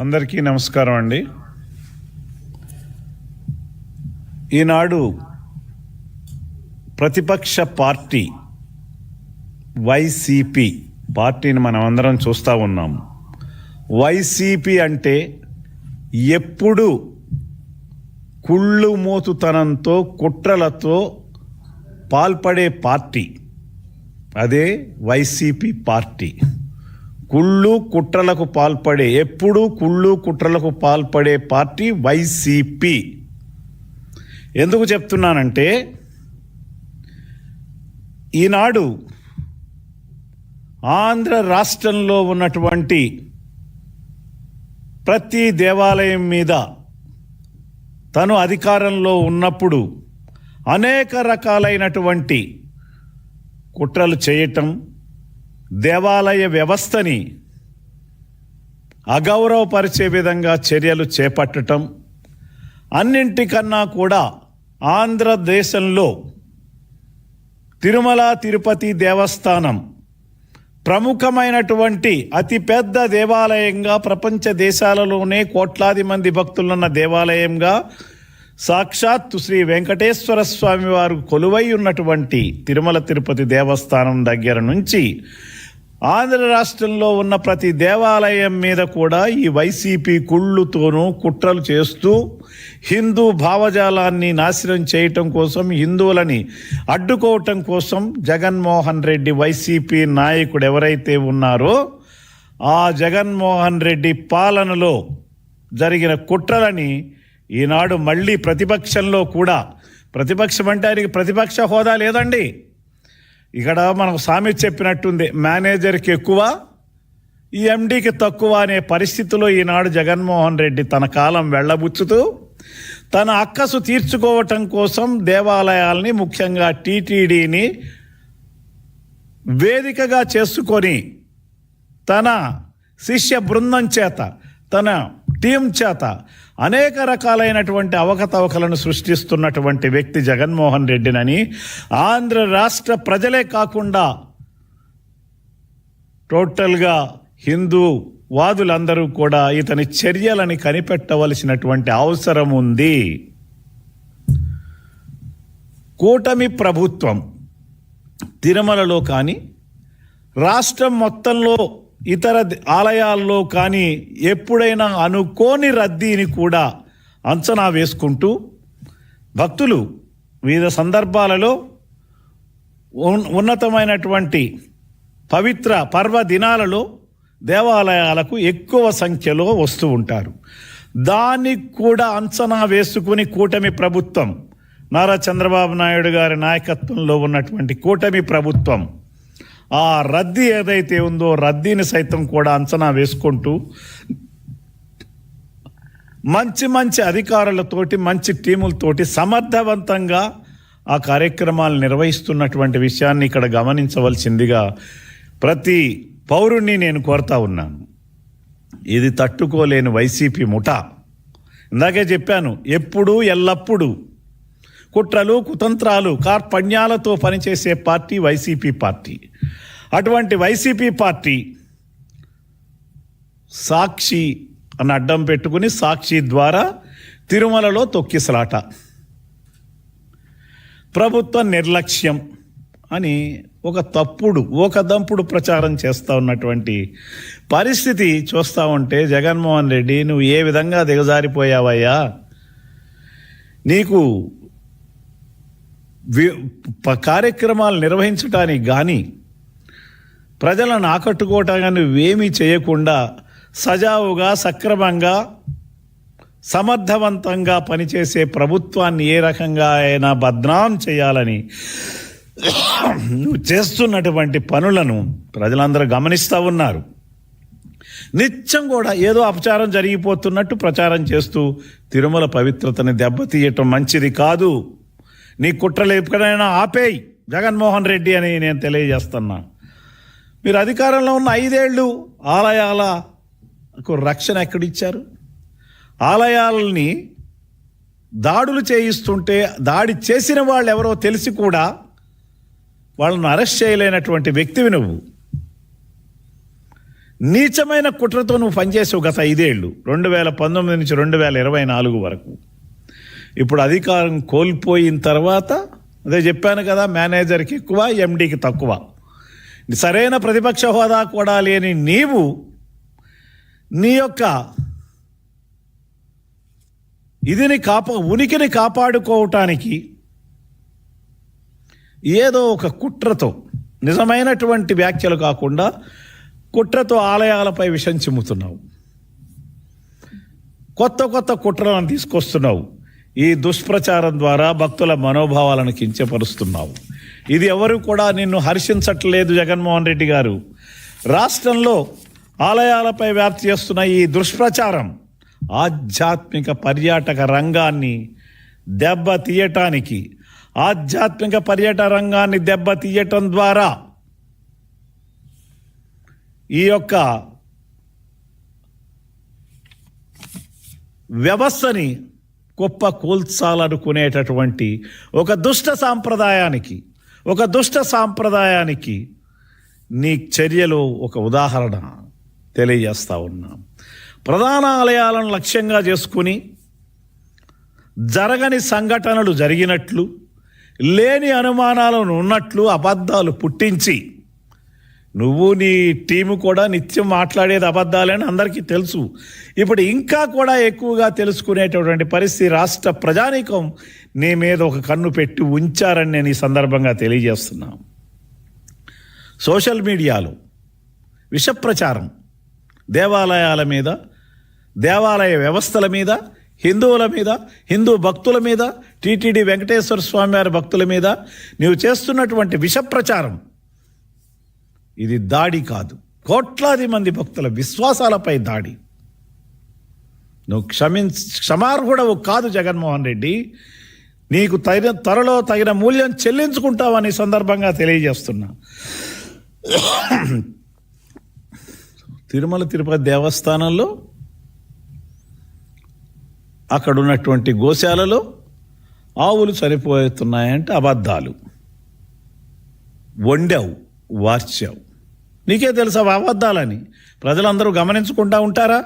అందరికీ నమస్కారం అండి. ఈనాడు ప్రతిపక్ష పార్టీ వైసీపీ పార్టీని మనం అందరం చూస్తూ ఉన్నాం. వైసీపీ అంటే ఎప్పుడు కుళ్ళు మోతుతనంతో కుట్రలతో పాల్పడే పార్టీ. అదే వైసీపీ పార్టీ. కుళ్ళు కుట్రలకు పాల్పడే ఎప్పుడు కుళ్ళు కుట్రలకు పాల్పడే పార్టీ వైసీపీ. ఎందుకు చెప్తున్నానంటే ఈనాడు ఆంధ్ర రాష్ట్రంలో ఉన్నటువంటి ప్రతి దేవాలయం మీద తను అధికారంలో ఉన్నప్పుడు అనేక రకాలైనటువంటి కుట్రలు చేయటం దేవాలయ వ్యవస్థని అగౌరవపరిచే విధంగా చర్యలు చేపట్టటం అన్నింటికన్నా కూడా ఆంధ్రదేశంలో తిరుమల తిరుపతి దేవస్థానం ప్రముఖమైనటువంటి అతిపెద్ద దేవాలయంగా ప్రపంచ దేశాలలోనే కోట్లాది మంది భక్తులున్న దేవాలయంగా సాక్షాత్తు శ్రీ వెంకటేశ్వర స్వామి వారు కొలువై ఉన్నటువంటి తిరుమల తిరుపతి దేవస్థానం దగ్గర నుంచి ఆంధ్ర రాష్ట్రంలో ఉన్న ప్రతి దేవాలయం మీద కూడా ఈ వైసీపీ కుళ్ళుతోనూ కుట్రలు చేస్తూ హిందూ భావజాలాన్ని నాశనం చేయటం కోసం హిందువులని అడ్డుకోవటం కోసం జగన్మోహన్ రెడ్డి వైసీపీ నాయకుడు ఎవరైతే ఉన్నారో ఆ జగన్మోహన్ రెడ్డి పాలనలో జరిగిన కుట్రలని ఈనాడు మళ్ళీ ప్రతిపక్షంలో కూడా ప్రతిపక్షం అంటే ఆయనకి ప్రతిపక్ష హోదా లేదండి. ఇక్కడ మనకు సామెత చెప్పినట్టుంది మేనేజర్కి ఎక్కువ ఈ ఎండీకి తక్కువ అనే పరిస్థితిలో ఈనాడు జగన్మోహన్ రెడ్డి తన కాలం వెళ్ళబుచ్చుతూ తన అక్కసు తీర్చుకోవటం కోసం దేవాలయాల్ని ముఖ్యంగా టీటీడీని వేదికగా చేసుకొని తన శిష్య బృందం చేత తన టీం చేత అనేక రకాలైనటువంటి అవకతవకలను సృష్టిస్తున్నటువంటి వ్యక్తి జగన్మోహన్ రెడ్డినని ఆంధ్ర రాష్ట్ర ప్రజలే కాకుండా టోటల్గా హిందూ వాదులందరూ కూడా ఇతని చర్యలని కనిపెట్టవలసినటువంటి అవసరం ఉంది. కూటమి ప్రభుత్వం తిరుమలలో కానీ రాష్ట్రం మొత్తంలో ఇతర ఆలయాల్లో కానీ ఎప్పుడైనా అనుకోని రద్దీని కూడా అంచనా వేసుకుంటూ భక్తులు వివిధ సందర్భాలలో ఉన్- ఉన్నతమైనటువంటి పవిత్ర పర్వదినాలలో దేవాలయాలకు ఎక్కువ సంఖ్యలో వస్తూ ఉంటారు. దానికి కూడా అంచనా వేసుకుని కూటమి ప్రభుత్వం నారా చంద్రబాబు నాయుడు గారి నాయకత్వంలో ఉన్నటువంటి కూటమి ప్రభుత్వం ఆ రద్దీ ఏదైతే ఉందో రద్దీని సైతం కూడా అంచనా వేసుకుంటూ మంచి మంచి అధికారులతోటి మంచి టీములతోటి సమర్థవంతంగా ఆ కార్యక్రమాలు నిర్వహిస్తున్నటువంటి విషయాన్ని ఇక్కడ గమనించవలసిందిగా ప్రతి పౌరుణ్ణి నేను కోరుతా ఉన్నాను. ఇది తట్టుకోలేని వైసీపీ ముఠా. ఇందాకే చెప్పాను ఎప్పుడు ఎల్లప్పుడూ కుట్రలు కుతంత్రాలు కార్పణ్యాలతో పనిచేసే పార్టీ వైసీపీ పార్టీ. అటువంటి వైసీపీ పార్టీ సాక్షి అని అడ్డం పెట్టుకుని సాక్షి ద్వారా తిరుమలలో తొక్కిసలాట. ప్రభుత్వ నిర్లక్ష్యం అని ఒక తప్పుడు ఒక దంపుడు ప్రచారం చేస్తూ ఉన్నటువంటి పరిస్థితి చూస్తూ ఉంటే జగన్మోహన్ రెడ్డి నువ్వు ఏ విధంగా దిగజారిపోయావయ్యా? నీకు వి- కార్యక్రమాలు నిర్వహించడానికి కానీ ప్రజలను ఆకట్టుకోవటానికి నువ్వేమీ చేయకుండా సజావుగా సక్రమంగా సమర్థవంతంగా పనిచేసే ప్రభుత్వాన్ని ఏ రకంగా అయినా బద్నాం చేయాలని నువ్వు చేస్తున్నటువంటి పనులను ప్రజలందరూ గమనిస్తూ ఉన్నారు. నిత్యం కూడా ఏదో అపచారం జరిగిపోతున్నట్టు ప్రచారం చేస్తూ తిరుమల పవిత్రతని దెబ్బతీయటం మంచిది కాదు. నీ కుట్రలు ఎప్పుడైనా ఆపేయి జగన్మోహన్ రెడ్డి అని నేను తెలియజేస్తున్నా. మీరు అధికారంలో ఉన్న ఐదేళ్ళు ఆలయాలకు రక్షణ ఎక్కడిచ్చారు? ఆలయాలని దాడులు చేయిస్తుంటే దాడి చేసిన వాళ్ళు ఎవరో తెలిసి కూడా వాళ్ళను అరెస్ట్ చేయలేనటువంటి వ్యక్తివి నువ్వు. నీచమైన కుట్రతో నువ్వు పనిచేసావు గత ఐదేళ్ళు రెండు వేల పంతొమ్మిది నుంచి రెండు వేల ఇరవై నాలుగు వరకు. ఇప్పుడు అధికారం కోల్పోయిన తర్వాత అదే చెప్పాను కదా మేనేజర్కి ఎక్కువ ఎండీకి తక్కువ. సరైన ప్రతిపక్ష హోదా కూడా లేని నీవు నీ యొక్క ఇదిని కాపా ఉనికిని కాపాడుకోవటానికి ఏదో ఒక కుట్రతో నిజమైనటువంటి వ్యాఖ్యలు కాకుండా కుట్రతో ఆలయాలపై విషం చిమ్ముతున్నావు. కొత్త కొత్త కుట్రలను తీసుకొస్తున్నావు. ఈ దుష్ప్రచారం ద్వారా భక్తుల మనోభావాలను కించపరుస్తున్నావు. ఇది ఎవరు కూడా నిన్ను హర్షించట్లేదు జగన్మోహన్ రెడ్డి గారు. రాష్ట్రంలో ఆలయాలపై వ్యాప్తి చేస్తున్న ఈ దుష్ప్రచారం ఆధ్యాత్మిక పర్యాటక రంగాన్ని దెబ్బ తీయటానికి ఆధ్యాత్మిక పర్యాటక రంగాన్ని దెబ్బ తీయటం ద్వారా ఈ యొక్క వ్యవస్థని గొప్ప కూల్చాలనుకునేటటువంటి ఒక దుష్ట సాంప్రదాయానికి ఒక దుష్ట సాంప్రదాయానికి నీ చర్యలు ఒక ఉదాహరణ తెలియజేస్తా ఉన్నాం. ప్రధాన ఆలయాలను లక్ష్యంగా చేసుకుని జరగని సంఘటనలు జరిగినట్లు లేని అనుమానాలను ఉన్నట్లు అబద్ధాలు పుట్టించి నువ్వు నీ టీము కూడా నిత్యం మాట్లాడేది అబద్ధాలని అందరికీ తెలుసు. ఇప్పుడు ఇంకా కూడా ఎక్కువగా తెలుసుకునేటటువంటి పరిస్థితి రాష్ట్ర ప్రజానీకం నీ మీద ఒక కన్ను పెట్టి ఉంచారని నేను ఈ సందర్భంగా తెలియజేస్తున్నా. సోషల్ మీడియాలో విషప్రచారం దేవాలయాల మీద దేవాలయ వ్యవస్థల మీద హిందువుల మీద హిందూ భక్తుల మీద టీటీడీ వెంకటేశ్వర స్వామి వారి భక్తుల మీద నీవు చేస్తున్నటువంటి విషప్రచారం ఇది దాడి కాదు. కోట్లాది మంది భక్తుల విశ్వాసాలపై దాడి. నువ్వు క్షమి క్షమార్హుడవు కాదు జగన్మోహన్ రెడ్డి. నీకు తగిన త్వరలో తగిన మూల్యం చెల్లించుకుంటావని సందర్భంగా తెలియజేస్తున్నా. తిరుమల తిరుపతి దేవస్థానంలో అక్కడ ఉన్నటువంటి గోశాలలో ఆవులు చనిపోతున్నాయంటే అబద్ధాలు. వండావు వార్చావు. నీకే తెలుసా అబద్ధాలని? ప్రజలందరూ గమనించుకుంటా ఉంటారా?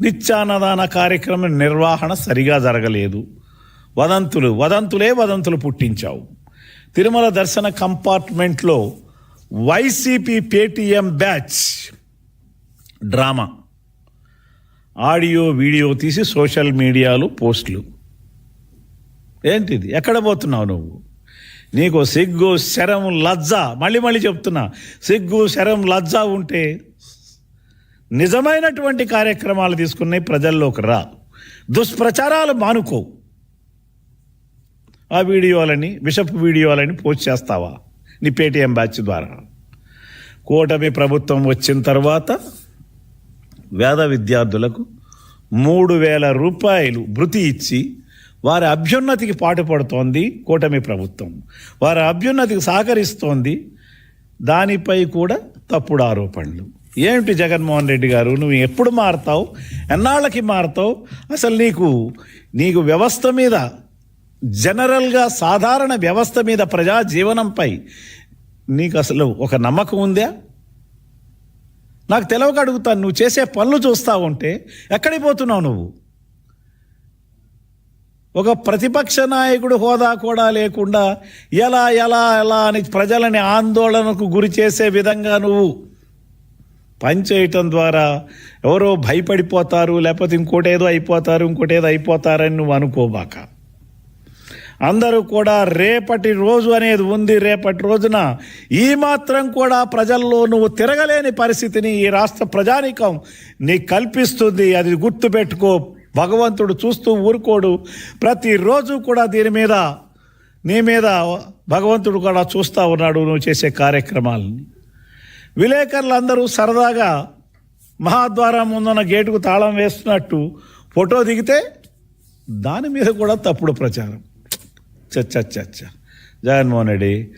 నిత్యాన్నదాన కార్యక్రమం నిర్వహణ సరిగా జరగలేదు. వదంతులు వదంతులే వదంతులు పుట్టించావు. తిరుమల దర్శన కంపార్ట్మెంట్లో YCP Paytm batch drama. Audio video తీసి సోషల్ మీడియాలో పోస్టులు. ఏంటిది? ఎక్కడ పోతున్నావు నువ్వు? నీకు సిగ్గు శరం లజ్జ. మళ్ళీ మళ్ళీ చెప్తున్నా. సిగ్గు శరం లజ్జ ఉంటే నిజమైనటువంటి కార్యక్రమాలు తీసుకుని ప్రజల్లోకి రా. దుష్ప్రచారాలు మానుకో. ఆ వీడియోలని బిషప్ వీడియోలని పోస్ట్ చేస్తావా? నీ పేటీఎం బ్యాచ్ ద్వారా. కూటమి ప్రభుత్వం వచ్చిన తర్వాత వేద విద్యార్థులకు మూడు వేల రూపాయలు భృతి ఇచ్చి వారి అభ్యున్నతికి పాటుపడుతోంది కూటమి ప్రభుత్వం. వారి అభ్యున్నతికి సహకరిస్తోంది. దానిపై కూడా తప్పుడు ఆరోపణలు. ఏమిటి జగన్మోహన్ రెడ్డి గారు? నువ్వు ఎప్పుడు మారుతావు? ఎన్నాళ్ళకి మారుతావు? అసలు నీకు నీకు వ్యవస్థ మీద జనరల్గా సాధారణ వ్యవస్థ మీద ప్రజా జీవనంపై నీకు అసలు ఒక నమ్మకం ఉందా? నాకు తెలవక అడుగుతాను. నువ్వు చేసే పనులు చూస్తా ఉంటే ఎక్కడికి పోతున్నావు నువ్వు? ఒక ప్రతిపక్ష నాయకుడు హోదా కూడా లేకుండా ఎలా ఎలా ఎలా అని ప్రజలని ఆందోళనకు గురి చేసే విధంగా నువ్వు పనిచేయటం ద్వారా ఎవరో భయపడిపోతారు లేకపోతే ఇంకోటేదో అయిపోతారు ఇంకోటేదో అయిపోతారని నువ్వు అనుకోబాక. అందరూ కూడా రేపటి రోజు అనేది ఉంది రేపటి రోజున ఈ మాత్రం కూడా ప్రజల్లో నువ్వు తిరగలేని పరిస్థితిని ఈ రాష్ట్ర ప్రజానికం నీకు కల్పిస్తుంది అది గుర్తుపెట్టుకో. భగవంతుడు చూస్తూ ఊరుకోడు. ప్రతిరోజు కూడా దీని మీద నీ మీద భగవంతుడు కూడా చూస్తూ ఉన్నాడు నువ్వు చేసే కార్యక్రమాలని. విలేకరులందరూ సరదాగా మహాద్వారం ముందున్న గేటుకు తాళం వేస్తున్నట్టు ఫోటో దిగితే దాని మీద కూడా తప్పుడు ప్రచారం. చచ్చ చచ్చ జగన్మోహన్ రెడ్డి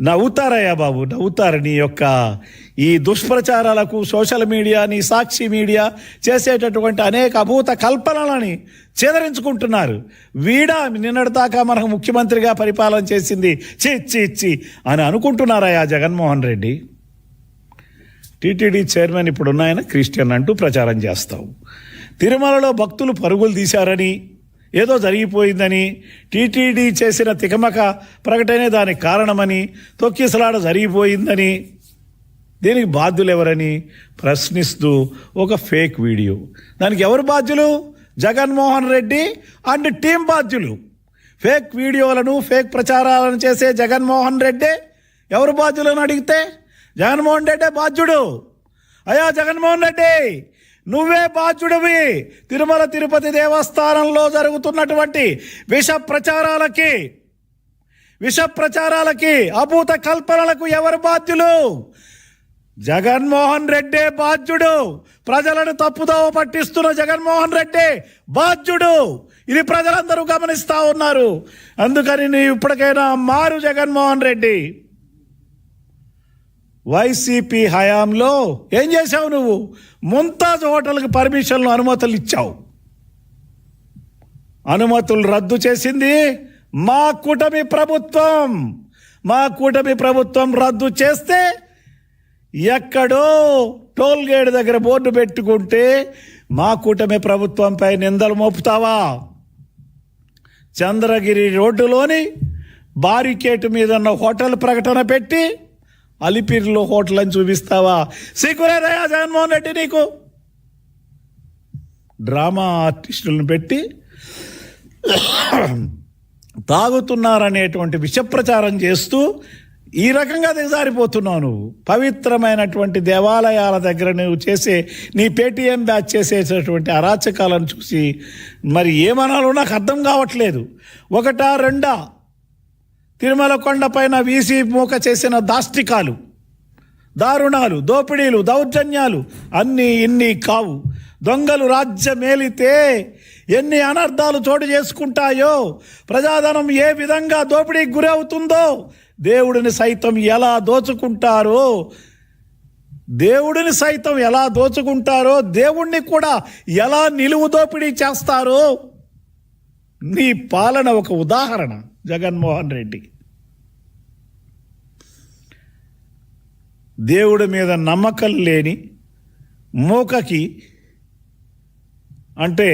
నవ్వుతారయ్యా బాబు? నవ్వుతారు నీ యొక్క ఈ దుష్ప్రచారాలకు సోషల్ మీడియా నీ సాక్షి మీడియా చేసేటటువంటి అనేక అభూత కల్పనలని చేదరించుకుంటున్నారు. వీడా నిన్నటిదాకా మనకు ముఖ్యమంత్రిగా పరిపాలన చేసింది. చి ఇచ్చి చి అని అనుకుంటున్నారయ్యా జగన్మోహన్ రెడ్డి? టీటీడీ చైర్మన్ ఇప్పుడున్నాయన క్రిస్టియన్ అంటూ ప్రచారం చేస్తావు. తిరుమలలో భక్తులు పరుగులు తీశారని ఏదో జరిగిపోయిందని టీటీడీ చేసిన తికమక ప్రకటనే దానికి కారణమని తొక్కిసలాడ జరిగిపోయిందని దీనికి బాధ్యులు ఎవరని ప్రశ్నిస్తూ ఒక ఫేక్ వీడియో. దానికి ఎవరు బాధ్యులు? జగన్మోహన్ రెడ్డి అండ్ టీం బాధ్యులు. ఫేక్ వీడియోలను ఫేక్ ప్రచారాలను చేసే జగన్మోహన్ రెడ్డి ఎవరు బాధ్యులను అడిగితే? జగన్మోహన్ రెడ్డే బాధ్యుడు. అయ్యా జగన్మోహన్ రెడ్డి! నువ్వే బాధ్యుడివి. తిరుమల తిరుపతి దేవస్థానంలో జరుగుతున్నటువంటి విష ప్రచారాలకి విష ప్రచారాలకి అభూత కల్పనలకు ఎవరు బాధ్యులు? జగన్మోహన్ రెడ్డే బాధ్యుడు. ప్రజలను తప్పుదోవ పట్టిస్తున్న జగన్మోహన్ రెడ్డి బాధ్యుడు. ఇది ప్రజలందరూ గమనిస్తూ ఉన్నారు. అందుకని నీ ఇప్పటికైనా మారు జగన్మోహన్ రెడ్డి. వైసీపీ హయాంలో ఏం చేశావు నువ్వు? ముంతాజ్ హోటల్కి పర్మిషన్లు అనుమతులు ఇచ్చావు. అనుమతులు రద్దు చేసింది మా కూటమి ప్రభుత్వం. మా కూటమి ప్రభుత్వం రద్దు చేస్తే ఎక్కడో టోల్ గేట్ దగ్గర బోర్డు పెట్టుకుంటే మా కూటమి ప్రభుత్వంపై నిందలు మోపుతావా? చంద్రగిరి రోడ్డులోని బారికేటు మీద ఉన్న హోటల్ ప్రకటన పెట్టి అలిపిరిలో హోటల్ అని చూపిస్తావా సిగ్గులేదయా జగన్మోహన్ రెడ్డి నీకు. డ్రామా ఆర్టిస్టులను పెట్టి తాగుతున్నారనేటువంటి విషప్రచారం చేస్తూ ఈ రకంగా దిగజారిపోతున్నావు నువ్వు. పవిత్రమైనటువంటి దేవాలయాల దగ్గర నువ్వు చేసే నీ పేటీఎం బ్యాచ్ చేసేటటువంటి అరాచకాలను చూసి మరి ఏమనాలో నాకు అర్థం కావట్లేదు. ఒకటా రెండా? తిరుమల కొండపైన వీసీ మూక చేసిన దాష్టికాలు దారుణాలు దోపిడీలు దౌర్జన్యాలు అన్నీ ఇన్ని కావు. దొంగలు రాజ్యమేలితే ఎన్ని అనర్థాలు చోటు చేసుకుంటాయో ప్రజాధనం ఏ విధంగా దోపిడీకి గురవుతుందో దేవుడిని సైతం ఎలా దోచుకుంటారో దేవుడిని సైతం ఎలా దోచుకుంటారో దేవుణ్ణి కూడా ఎలా నిలువు దోపిడీ చేస్తారో నీ పాలన ఒక ఉదాహరణ. జగన్మోహన్ రెడ్డి. దేవుడి మీద నమ్మకం లేని మూకకి అంటే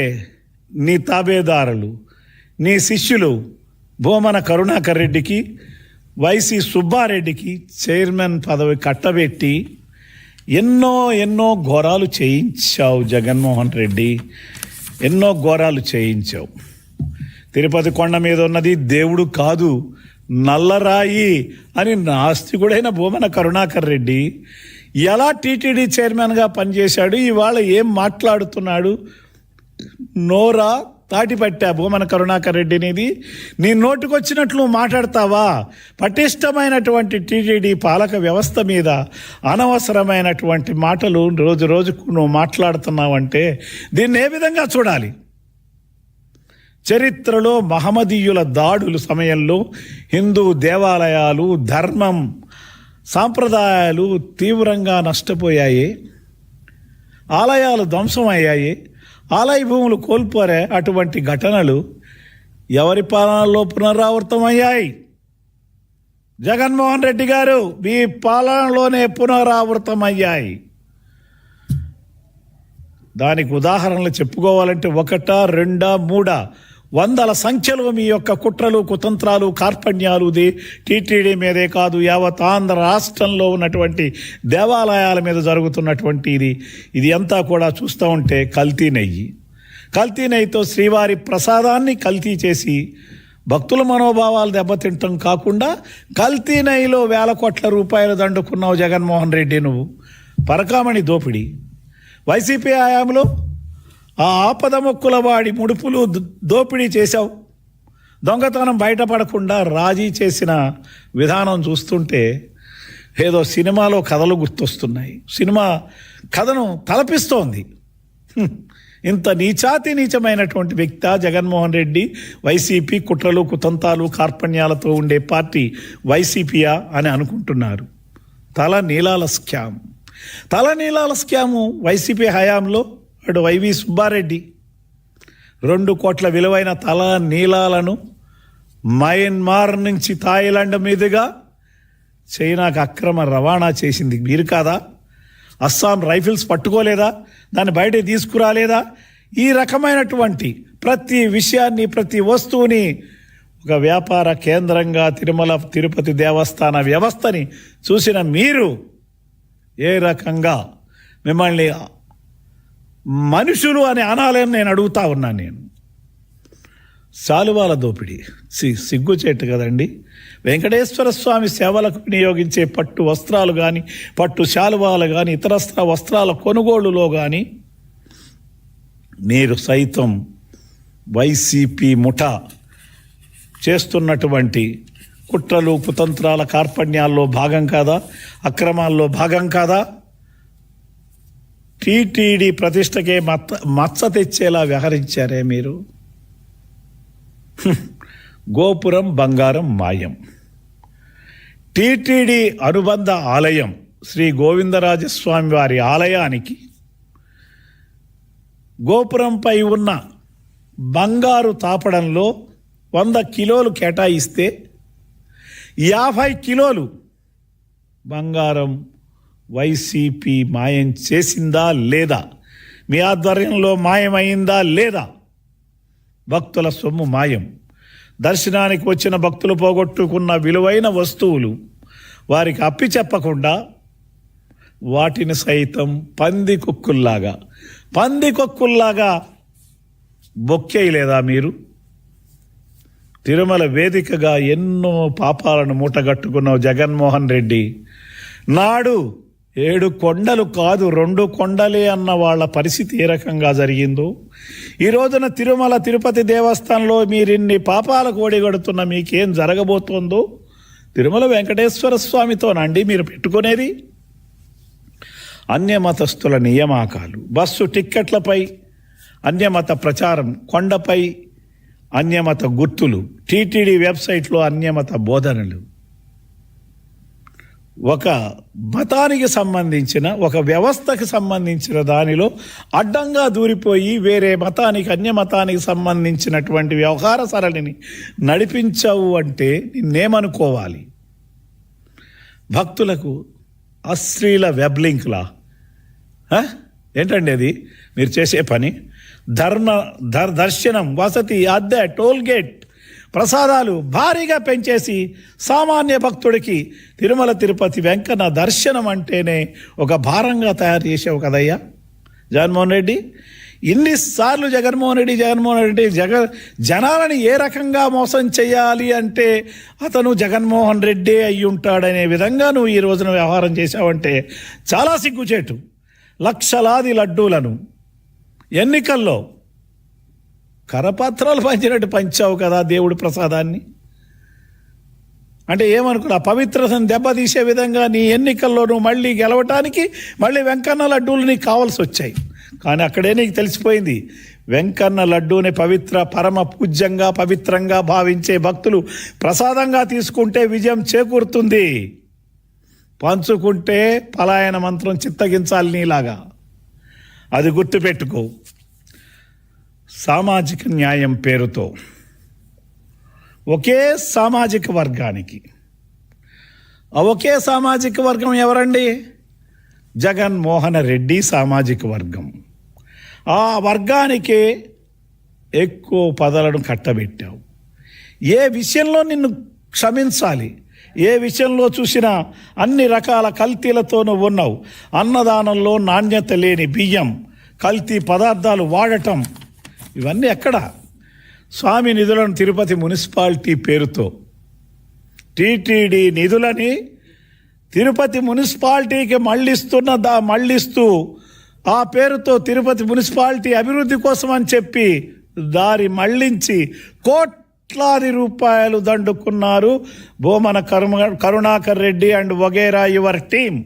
నీ తాబేదారులు నీ శిష్యులు భూమన కరుణాకర్ రెడ్డికి వైసి సుబ్బారెడ్డికి చైర్మన్ పదవి కట్టబెట్టి ఎన్నో ఎన్నో ఘోరాలు చేయించావు జగన్మోహన్ రెడ్డి. ఎన్నో ఘోరాలు చేయించావు. తిరుపతి కొండ మీద ఉన్నది దేవుడు కాదు నల్లరాయి అని నాస్తికుడైన భూమన కరుణాకర్ రెడ్డి ఎలా టీటీడీ చైర్మన్గా పనిచేశాడు ఇవాళ ఏం మాట్లాడుతున్నాడు నోరా తాటిపట్టా భూమన కరుణాకర్ రెడ్డినిది. నీ నోటికొచ్చినట్లు మాట్లాడతావా? పటిష్టమైనటువంటి టీటీడీ పాలక వ్యవస్థ మీద అనవసరమైనటువంటి మాటలు రోజు రోజుకు నువ్వు మాట్లాడుతున్నావంటే దీన్ని ఏ విధంగా చూడాలి? చరిత్రలో మహమ్మదీయుల దాడుల సమయంలో హిందూ దేవాలయాలు ధర్మం సాంప్రదాయాలు తీవ్రంగా నష్టపోయాయి. ఆలయాలు ధ్వంసమయ్యాయి. ఆలయ భూములు కోల్పోరే అటువంటి ఘటనలు ఎవరి పాలనలో పునరావృతమయ్యాయి? జగన్మోహన్ రెడ్డి గారు మీ పాలనలోనే పునరావృతమయ్యాయి. దానికి ఉదాహరణలు చెప్పుకోవాలంటే ఒకటా రెండా మూడా? వందల సంఖ్యలో మీ యొక్క కుట్రలు కుతంత్రాలు కార్పణ్యాలు టీటీడీ మీదే కాదు యావత్ ఆంధ్ర రాష్ట్రంలో ఉన్నటువంటి దేవాలయాల మీద జరుగుతున్నటువంటి ఇది. ఇది అంతా కూడా చూస్తూ ఉంటే కల్తీ నెయ్యి. కల్తీ నెయ్యితో శ్రీవారి ప్రసాదాన్ని కల్తీ చేసి భక్తుల మనోభావాలు దెబ్బతింటం కాకుండా కల్తీ నెయ్యిలో వేల కోట్ల రూపాయలు దండుకున్నావు జగన్మోహన్ రెడ్డి నువ్వు. పరకామణి దోపిడీ. వైసీపీ హయాంలో ఆ ఆపద మొక్కుల వాడి ముడుపులు దోపిడీ చేశావు. దొంగతనం బయటపడకుండా రాజీ చేసిన విధానం చూస్తుంటే ఏదో సినిమాలో కథలు గుర్తొస్తున్నాయి. సినిమా కథను తలపిస్తోంది. ఇంత నీచాతి నీచమైనటువంటి వ్యక్తి జగన్మోహన్ రెడ్డి వైసీపీ కుట్రలు కుతంతాలు కార్పణ్యాలతో ఉండే పార్టీ వైసీపీయా అని అనుకుంటున్నారు. తల నీలాల స్కామ్. తల నీలాల స్కాము వైసీపీ హయాంలో అటు వైవి సుబ్బారెడ్డి రెండు కోట్ల విలువైన తల నీలాలను మయన్మార్ నుంచి థాయిలాండ్ మీదుగా చైనాకు అక్రమ రవాణా చేసింది. మీరు కాదా? అస్సాం రైఫిల్స్ పట్టుకోలేదా? దాన్ని బయట తీసుకురాలేదా? ఈ రకమైనటువంటి ప్రతి విషయాన్ని ప్రతి వస్తువుని ఒక వ్యాపార కేంద్రంగా తిరుమల తిరుపతి దేవస్థాన వ్యవస్థని చూసిన మీరు ఏ రకంగా మిమ్మల్ని మనుషులు అని అనాలని నేను అడుగుతా ఉన్నాను నేను. శాలువాల దోపిడీ. సి సిగ్గుచేట్టు కదండి. వెంకటేశ్వర స్వామి సేవలకు వినియోగించే పట్టు వస్త్రాలు కానీ పట్టు శాలువాలు కానీ ఇతరస్త్ర వస్త్రాల కొనుగోలులో కానీ మీరు సైతం వైసీపీ ముఠా చేస్తున్నటువంటి కుట్రలు కుతంత్రాల కార్పణ్యాల్లో భాగం కాదా అక్రమాల్లో భాగం కాదా? టీటీడీ ప్రతిష్టకే మత్త మచ్చ తెచ్చేలా వ్యవహరించారే మీరు? గోపురం బంగారం మాయం. టీటీడీ అనుబంధ ఆలయం శ్రీ గోవిందరాజస్వామి వారి ఆలయానికి గోపురంపై ఉన్న బంగారు తాపడంలో వంద కిలోలు కేటాయిస్తే యాభై కిలోలు బంగారం వైసీపీ మాయం చేసిందా లేదా? మీ ఆధ్వర్యంలో మాయమైందా లేదా? భక్తుల సొమ్ము మాయం. దర్శనానికి వచ్చిన భక్తులు పోగొట్టుకున్న విలువైన వస్తువులు వారికి అప్పి చెప్పకుండా వాటిని సైతం పంది కుక్కుల్లాగా పంది కుక్కుల్లాగా బొక్కేయలేదా మీరు? తిరుమల వేదికగా ఎన్నో పాపాలను మూటగట్టుకున్న జగన్మోహన్ రెడ్డి. నాడు ఏడు కొండలు కాదు రెండు కొండలే అన్న వాళ్ళ పరిస్థితి ఏ రకంగా జరిగిందో. ఈ రోజున తిరుమల తిరుపతి దేవస్థానంలో మీరిన్ని పాపాలకు ఓడిగడుతున్న మీకేం జరగబోతోందో తిరుమల వెంకటేశ్వర స్వామితోనండి మీరు పెట్టుకునేది. అన్యమతస్థుల నియామకాలు బస్సు టిక్కెట్లపై అన్యమత ప్రచారం కొండపై అన్యమత గుర్తులు టీటీడీ వెబ్సైట్లో అన్యమత బోధనలు. ఒక మతానికి సంబంధించిన ఒక వ్యవస్థకు సంబంధించిన దానిలో అడ్డంగా దూరిపోయి వేరే మతానికి అన్య మతానికి సంబంధించినటువంటి వ్యవహార సరళిని నడిపించావు అంటే నిన్నేమనుకోవాలి? భక్తులకు అశ్లీల వెబ్లింక్లా? ఏంటండి అది? మీరు చేసే పని? ధర్మ దర్ దర్శనం వసతి అద్దె టోల్ గేట్ ప్రసాదాలు భారీగా పెంచేసి సామాన్య భక్తుడికి తిరుమల తిరుపతి వెంకన్న దర్శనం అంటేనే ఒక భారంగా తయారు చేసావు కదయ్యా. జగన్మోహన్ రెడ్డి ఇన్నిసార్లు జగన్మోహన్ రెడ్డి జగన్మోహన్ రెడ్డి జగ జనాలని ఏ రకంగా మోసం చేయాలి అంటే అతను జగన్మోహన్ రెడ్డి అయి ఉంటాడనే విధంగా నువ్వు ఈ రోజున వ్యవహారం చేశావంటే చాలా సిగ్గుచేటు. లక్షలాది లడ్డూలను ఎన్నికల్లో కరపత్రాలు పంచినట్టు పంచావు కదా దేవుడి ప్రసాదాన్ని. అంటే ఏమనుకున్నా పవిత్రతను దెబ్బతీసే విధంగా నీ ఎన్నికల్లో నువ్వు మళ్ళీ గెలవటానికి మళ్ళీ వెంకన్న లడ్డూలు నీకు కావాల్సి వచ్చాయి. కానీ అక్కడే నీకు తెలిసిపోయింది వెంకన్న లడ్డూని పవిత్ర పరమ పూజ్యంగా పవిత్రంగా భావించే భక్తులు ప్రసాదంగా తీసుకుంటే విజయం చేకూరుతుంది. పంచుకుంటే పలాయన మంత్రం చిత్తగించాలి నీలాగా. అది గుర్తుపెట్టుకో. సామాజిక న్యాయం పేరుతో ఒకే సామాజిక వర్గానికి. ఒకే సామాజిక వర్గం ఎవరండి? జగన్మోహన్ రెడ్డి సామాజిక వర్గం. ఆ వర్గానికే ఎక్కువ పదలను కట్టబెట్టావు. ఏ విషయంలో నిన్ను క్షమించాలి? ఏ విషయంలో చూసినా అన్ని రకాల కల్తీలతోనూ ఉన్నావు. అన్నదానంలో నాణ్యత లేని బియ్యం కల్తీ పదార్థాలు వాడటం ఇవన్నీ ఎక్కడ? స్వామి నిధులను తిరుపతి మున్సిపాలిటీ పేరుతో. టీటీడీ నిధులని తిరుపతి మున్సిపాలిటీకి మళ్ళిస్తున్న దా మళ్ళిస్తూ ఆ పేరుతో తిరుపతి మున్సిపాలిటీ అభివృద్ధి కోసం అని చెప్పి దారి మళ్ళించి కోట్లాది రూపాయలు దండుకున్నారు బోమన కరుమ కరుణాకర్ రెడ్డి అండ్ వగేరా యువర్ టీం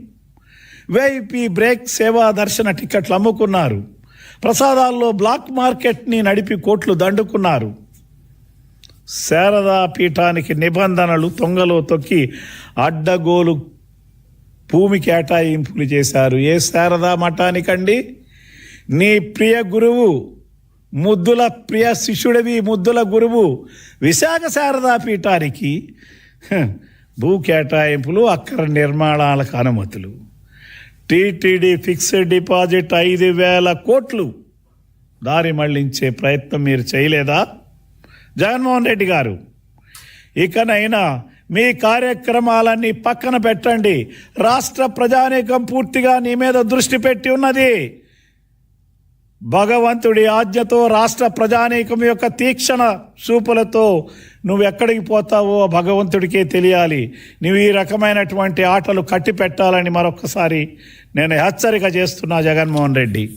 వేఐపీ బ్రేక్ సేవా దర్శన టికెట్లు అమ్ముకున్నారు. ప్రసాదాల్లో బ్లాక్ మార్కెట్ని నడిపి కోట్లు దండుకున్నారు. శారదా పీఠానికి నిబంధనలు తొంగలో తొక్కి అడ్డగోలు భూమి కేటాయింపులు చేశారు. ఏ శారదా మఠానికండి? నీ ప్రియ గురువు ముద్దుల ప్రియ శిష్యుడివి ముద్దుల గురువు విశాఖ శారదా పీఠానికి భూ కేటాయింపులు అక్కర నిర్మాణాలకు అనుమతులు. టీటీడీ ఫిక్స్డ్ డిపాజిట్ ఐదు వేల కోట్లు. దారి మళ్ళించే ప్రయత్నం మీరు చేయలేదా? జగన్మోహన్ రెడ్డి గారు ఇకనైనా మీ కార్యక్రమాలన్నీ పక్కన పెట్టండి. రాష్ట్ర ప్రజానీకం పూర్తిగా నీ మీద దృష్టి పెట్టి ఉన్నది. భగవంతుడి ఆజ్ఞతో రాష్ట్ర ప్రజానీకం యొక్క తీక్షణ చూపులతో నువ్వు ఎక్కడికి పోతావో భగవంతుడికే తెలియాలి. నువ్వు ఈ రకమైనటువంటి ఆటలు కట్టి పెట్టాలని మరొకసారి నేను హెచ్చరిక చేస్తున్నా జగన్మోహన్ రెడ్డి.